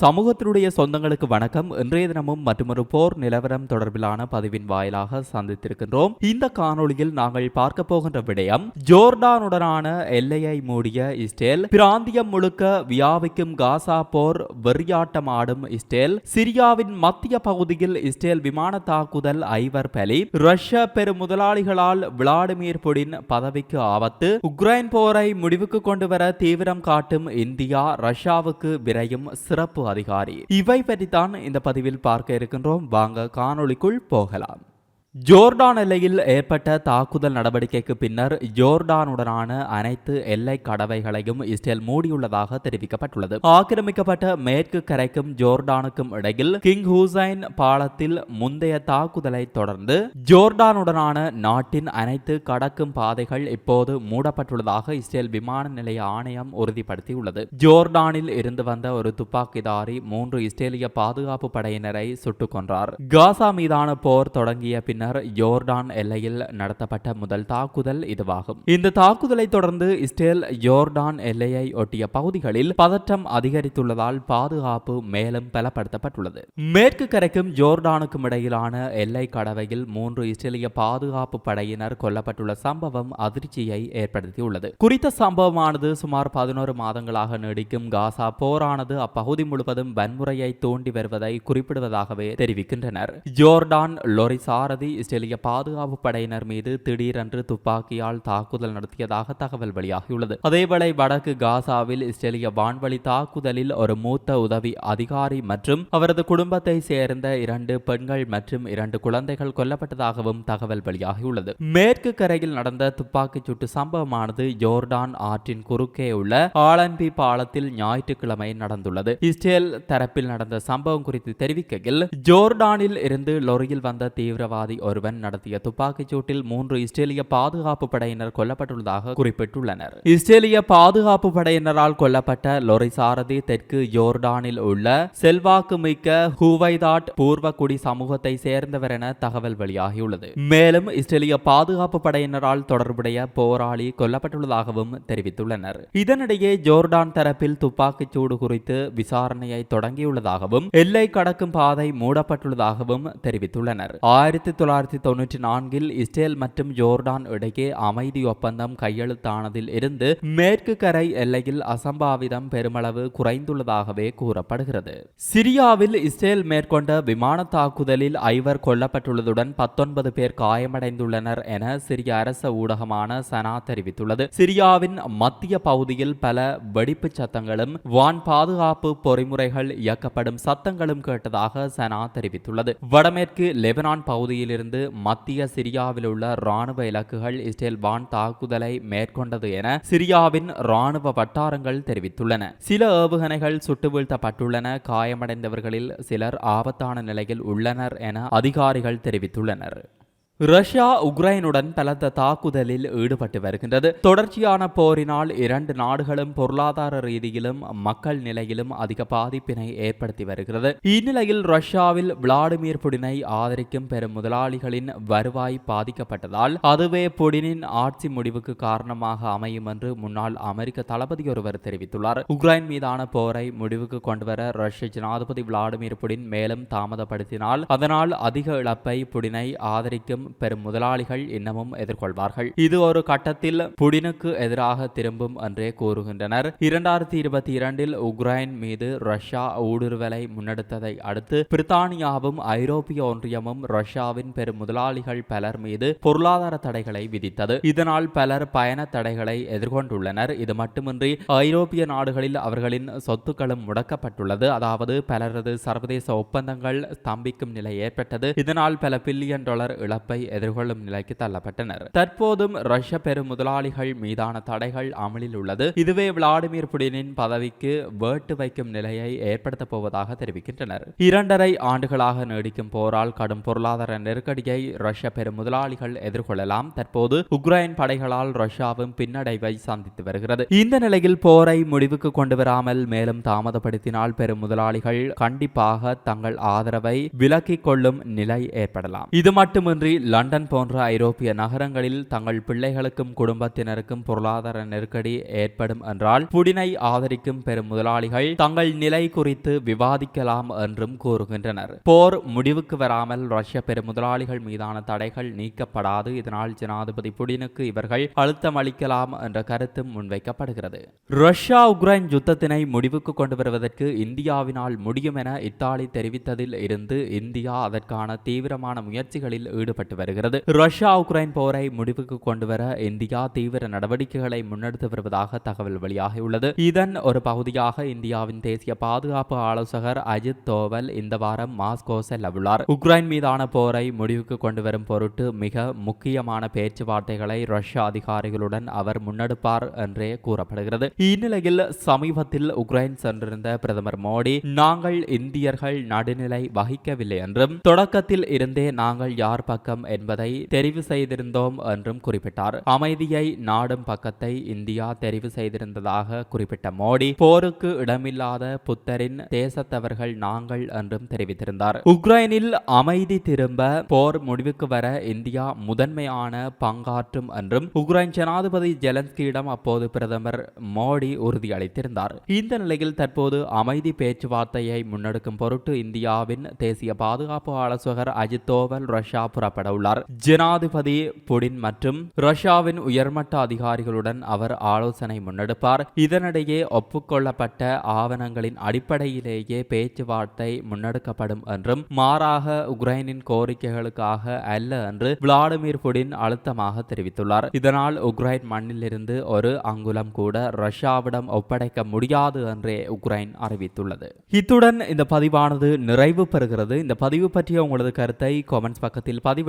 சமூகத்தினுடைய சொந்தங்களுக்கு வணக்கம். இன்றைய தினமும் மற்றொரு போர் நிலவரம் தொடர்பிலான பதிவின் வாயிலாக சந்தித்திருக்கின்றோம். இந்த காணொளியில் நாங்கள் பார்க்க போகின்ற விடயம் ஜோர்டானுடனான எல்லையை மூடிய இஸ்ரேல் பிராந்தியம் முழுக்க வியாபிக்கும் காசா போர் வெறியாட்டம் ஆடும் இஸ்ரேல் சிரியாவின் மத்திய பகுதியில் இஸ்ரேல் விமான தாக்குதல் ஐவர் பலி ரஷ்ய பெரு முதலாளிகளால் விளாடிமிர் புடின் பதவிக்கு ஆபத்து உக்ரைன் போரை முடிவுக்கு கொண்டு வர தீவிரம் காட்டும் இந்தியா ரஷ்யாவுக்கு விரையும் சிறப்பு அதிகாரி. இவை பற்றித்தான் இந்த பதிவில் பார்க்க இருக்கின்றோம். வாங்க காணொளிக்குள் போகலாம். ஜோர்டான் எல்லையில் ஏற்பட்ட தாக்குதல் நடவடிக்கைக்கு பின்னர் ஜோர்டானுடனான அனைத்து எல்லை கடவைகளையும் இஸ்ரேல் மூடியுள்ளதாக தெரிவிக்கப்பட்டுள்ளது. ஆக்கிரமிக்கப்பட்ட மேற்கு கரைக்கும் ஜோர்டானுக்கும் இடையில் கிங் ஹூசைன் பாலத்தில் முந்தைய தாக்குதலை தொடர்ந்து ஜோர்டானுடனான நாட்டின் அனைத்து கடக்கும் பாதைகள் இப்போது மூடப்பட்டுள்ளதாக இஸ்ரேல் விமான நிலைய ஆணையம் உறுதிப்படுத்தியுள்ளது. ஜோர்டானில் இருந்து வந்த ஒரு துப்பாக்கிதாரி மூன்று இஸ்ரேலிய பாதுகாப்பு படையினரை சுட்டுக் கொன்றார். காசா மீதான போர் தொடங்கிய பின்னர் பின்னர் யோர்டான் எல்லையில் நடத்தப்பட்ட முதல் தாக்குதல் இதுவாகும். இந்த தாக்குதலை தொடர்ந்து இஸ்ரேல் யோர்டான் எல்லையை ஒட்டிய பகுதிகளில் பதற்றம் அதிகரித்துள்ளதால் பாதுகாப்பு மேலும் பலப்படுத்தப்பட்டுள்ளது. மேற்கு கரைக்கும் ஜோர்டானுக்கும் இடையிலான எல்லை கடவையில் மூன்று இஸ்ரேலிய பாதுகாப்பு படையினர் கொல்லப்பட்டுள்ள சம்பவம் அதிர்ச்சியை ஏற்படுத்தியுள்ளது. குறித்த சம்பவமானது சுமார் பதினோரு மாதங்களாக நீடிக்கும் காசா போரானது அப்பகுதி முழுவதும் வன்முறையை தூண்டி வருவதை குறிப்பிடுவதாகவே தெரிவிக்கின்றனர். ஜோர்டான் லொரிசாரதி இஸ்ரேலிய பாதுகாப்பு படையினர் மீது திடீரென்று துப்பாக்கியால் தாக்குதல் நடத்தியதாக தகவல் வெளியாகியுள்ளது. அதேவேளை வடக்கு காசாவில் இஸ்ரேலிய வான்வழி தாக்குதலில் ஒரு மூத்த உதவி அதிகாரி மற்றும் அவரது குடும்பத்தை சேர்ந்த இரண்டு பெண்கள் மற்றும் இரண்டு குழந்தைகள் கொல்லப்பட்டதாகவும் தகவல் வெளியாகியுள்ளது. மேற்கு கரையில் நடந்த துப்பாக்கிச் சூட்டு சம்பவமானது ஜோர்டான் ஆற்றின் குறுக்கே உள்ள ஆலன்பி பாலத்தில் ஞாயிற்றுக்கிழமை நடந்துள்ளது. இஸ்ரேல் தரப்பில் நடந்த சம்பவம் குறித்து தெரிவிக்கையில் ஜோர்டானில் இருந்து லொரியில் வந்த தீவிரவாதி ஒருவன் நடத்திய துப்பாக்கிச் சூட்டில் மூன்று இஸ்ரேலிய பாதுகாப்பு படையினர் கொல்லப்பட்டுள்ளதாக குறிப்பிட்டுள்ளனர். இஸ்ரேலிய பாதுகாப்பு படையினரால் கொல்லப்பட்ட லொரி சாரதி தெற்கு ஜோர்டானில் உள்ள செல்வாக்கு மிக்க ஹூவைதாட் பூர்வக்குடி சமூகத்தை சேர்ந்தவர் என தகவல் வெளியாகியுள்ளது. மேலும் இஸ்ரேலிய பாதுகாப்பு படையினரால் தொடர்புடைய போராளி கொல்லப்பட்டுள்ளதாகவும் தெரிவித்துள்ளனர். இதனிடையே ஜோர்டான் தரப்பில் துப்பாக்கிச் சூடு குறித்து விசாரணையை தொடங்கியுள்ளதாகவும் எல்லை கடக்கும் பாதை மூடப்பட்டுள்ளதாகவும் தெரிவித்துள்ளனர். ஆயிரத்தி தொள்ளாயிரத்தி தொன்னூற்றி நான்கில் இஸ்ரேல் மற்றும் ஜோர்டான் இடையே அமைதி ஒப்பந்தம் கையெழுத்தானதில் இருந்து மேற்கு கரை எல்லையில் அசம்பாவிதம் பெருமளவு குறைந்துள்ளதாகவே கூறப்படுகிறது. சிரியாவில் இஸ்ரேல் மேற்கொண்ட விமான தாக்குதலில் ஐவர் கொல்லப்பட்டுள்ளதுடன் பத்தொன்பது பேர் காயமடைந்துள்ளனர் என சிரிய அரச ஊடகமான சனா தெரிவித்துள்ளது. சிரியாவின் மத்திய பகுதியில் பல வெடிப்பு சத்தங்களும் வான் பாதுகாப்பு பொறிமுறைகள் இயக்கப்படும் சத்தங்களும் கேட்டதாக சனா தெரிவித்துள்ளது. வடமேற்கு லெபனான் பகுதியில் இருந்து மத்திய சிரியாவில் உள்ள ராணுவ இலக்குகள் இஸ்ரேல் வான் தாக்குதலை மேற்கொண்டது என சிரியாவின் ராணுவ வட்டாரங்கள் தெரிவித்துள்ளன. சில ஏவுகணைகள் சுட்டு வீழ்த்தப்பட்டுள்ளன. காயமடைந்தவர்களில் சிலர் ஆபத்தான நிலையில் உள்ளனர் என அதிகாரிகள் தெரிவித்துள்ளனர். ரஷ்யா உக்ரைனுடன் பலத்த தாக்குதலில் ஈடுபட்டு வருகின்றது. தொடர்ச்சியான போரினால் இரண்டு நாடுகளும் பொருளாதார ரீதியிலும் மக்கள் நிலையிலும் அதிக பாதிப்பினை ஏற்படுத்தி வருகிறது. இந்நிலையில் ரஷ்யாவில் விளாடிமிர் புடினை ஆதரிக்கும் பெரும் முதலாளிகளின் வருவாய் பாதிக்கப்பட்டதால் அதுவே புடினின் ஆட்சி முடிவுக்கு காரணமாக அமையும் என்று முன்னாள் அமெரிக்க தளபதி ஒருவர் தெரிவித்துள்ளார். உக்ரைன் மீதான போரை முடிவுக்கு கொண்டுவர ரஷ்ய ஜனாதிபதி விளாடிமிர் புடின் மேலும் தாமதப்படுத்தினால் அதனால் அதிக இழப்பை புடினை ஆதரிக்கும் பெரும் முதலாளிகள் இன்னமும் எதிர்கொள்வார்கள். இது ஒரு கட்டத்தில் புடினுக்கு எதிராக திரும்பும் என்றே கூறுகின்றனர். இரண்டாயிரத்தி இருபத்தி இரண்டில் உக்ரைன் மீது ரஷ்யா ஊடுருவலை முன்னெடுத்ததை அடுத்து பிரித்தானியாவும் ஐரோப்பிய ஒன்றியமும் ரஷ்யாவின் பெரும் முதலாளிகள் பலர் மீது பொருளாதார தடைகளை விதித்தது. இதனால் பலர் பயண தடைகளை எதிர்கொண்டுள்ளனர். இது மட்டுமின்றி ஐரோப்பிய நாடுகளில் அவர்களின் சொத்துக்களும் முடக்கப்பட்டுள்ளது. அதாவது பலரது சர்வதேச ஒப்பந்தங்கள் ஸ்தம்பிக்கும் நிலை ஏற்பட்டது. இதனால் பல பில்லியன் டாலர் இழப்பை எதிர்கொள்ளும் நிலைக்கு தள்ளப்பட்டனர். தற்போதும் ரஷ்ய பெரும் முதலாளிகள் மீதான தடைகள் அமலில் உள்ளது. இதுவே விளாடிமிர் புடினின் பதவிக்கு வேட்டு வைக்கும் நிலையை ஏற்படுத்தப் போவதாக தெரிவிக்கின்றனர். இரண்டரை ஆண்டுகளாக நீடிக்கும் போரால் கடும் பொருளாதார நெருக்கடியை ரஷ்ய பெரும் முதலாளிகள் எதிர்கொள்ளலாம். தற்போது உக்ரைன் படைகளால் ரஷ்யாவும் பின்னடைவை சந்தித்து வருகிறது. இந்த நிலையில் போரை முடிவுக்கு கொண்டு வராமல் மேலும் தாமதப்படுத்தினால் பெரும் முதலாளிகள் கண்டிப்பாக தங்கள் ஆதரவை விலக்கிக் கொள்ளும் நிலை ஏற்படலாம். இது மட்டுமின்றி லண்டன் போன்ற ஐரோப்பிய நகரங்களில் தங்கள் பிள்ளைகளுக்கும் குடும்பத்தினருக்கும் பொருளாதார நெருக்கடி ஏற்படும் என்றால் புடினை ஆதரிக்கும் பெரும் முதலாளிகள் தங்கள் நிலை குறித்து விவாதிக்கலாம் என்றும் கூறுகின்றனர். போர் முடிவுக்கு வராமல் ரஷ்ய பெரும் முதலாளிகள் மீதான தடைகள் நீக்கப்படாது. இதனால் ஜனாதிபதி புடினுக்கு இவர்கள் அழுத்தம் அளிக்கலாம் என்ற கருத்தும் முன்வைக்கப்படுகிறது. ரஷ்யா உக்ரைன் யுத்தத்தினை முடிவுக்கு கொண்டு வருவதற்கு இந்தியாவினால் முடியும் என இத்தாலி தெரிவித்ததில் இருந்து இந்தியா அதற்கான தீவிரமான முயற்சிகளில் ஈடுபட்டு வருகிறது. ரஷ்யா உக்ரைன் போரை முடிவுக்கு கொண்டு வர இந்தியா தீவிர நடவடிக்கைகளை முன்னெடுத்து வருவதாக தகவல் வெளியாகியுள்ளது. இதன் ஒரு பகுதியாக இந்தியாவின் தேசிய பாதுகாப்பு ஆலோசகர் அஜித் தோவல் இந்த வாரம் மாஸ்கோ செல்லவுள்ளார். உக்ரைன் மீதான போரை முடிவுக்கு கொண்டு வரும் பொருட்டு மிக முக்கியமான பேச்சுவார்த்தைகளை ரஷ்ய அதிகாரிகளுடன் அவர் முன்னெடுப்பார் என்றே கூறப்படுகிறது. இந்நிலையில் சமீபத்தில் உக்ரைன் சென்றிருந்த பிரதமர் மோடி நாங்கள் இந்தியர்கள் நடுநிலை வகிக்கவில்லை என்றும் தொடக்கத்தில் இருந்தே நாங்கள் யார் பக்கம் என்பதை தெரிவு செய்திருந்தோம் என்றும் குறிப்பிட்டார். அமைதியை நாடும் பக்கத்தை இந்தியா தெரிவு செய்திருந்ததாக குறிப்பிட்ட மோடி போருக்கு இடமில்லாத புத்தரின் தேசத்தவர்கள் நாங்கள் என்றும் தெரிவித்திருந்தார். உக்ரைனில் அமைதி திரும்ப போர் முடிவுக்கு வர இந்தியா முதன்மையான பங்காற்றும் என்றும் உக்ரைன் ஜனாதிபதி ஜெலன்ஸ்கியிடம் அப்போது பிரதமர் மோடி உறுதியளித்திருந்தார். இந்த நிலையில் தற்போது அமைதி பேச்சுவார்த்தையை முன்னெடுக்கும் பொருட்டு இந்தியாவின் தேசிய பாதுகாப்பு ஆலோசகர் அஜித் தோவல் ரஷ்யா புறப்பட உள்ளார் ஜனாதிபதி புடின் மற்றும் ரஷ்யாவின் உயர்மட்ட அதிகாரிகளுடன் அவர் ஆலோசனை முன்னெடுப்பார். இதனிடையே ஒப்புக்கொள்ளப்பட்ட ஆவணங்களின் அடிப்படையிலேயே பேச்சுவார்த்தை முன்னெடுக்கப்படும் என்றும் மாறாக உக்ரைனின் கோரிக்கைகளுக்காக அல்ல என்று விளாடிமிர் புடின் அழுத்தமாக தெரிவித்துள்ளார். இதனால் உக்ரைன் மண்ணிலிருந்து ஒரு அங்குலம் கூட ரஷ்யாவிடம் ஒப்படைக்க முடியாது என்றே உக்ரைன் அறிவித்துள்ளது. இத்துடன் இந்த பதிவானது நிறைவு பெறுகிறது. இந்த பதிவு பற்றிய உங்களது கருத்தை காமெண்ட்ஸ் பக்கத்தில்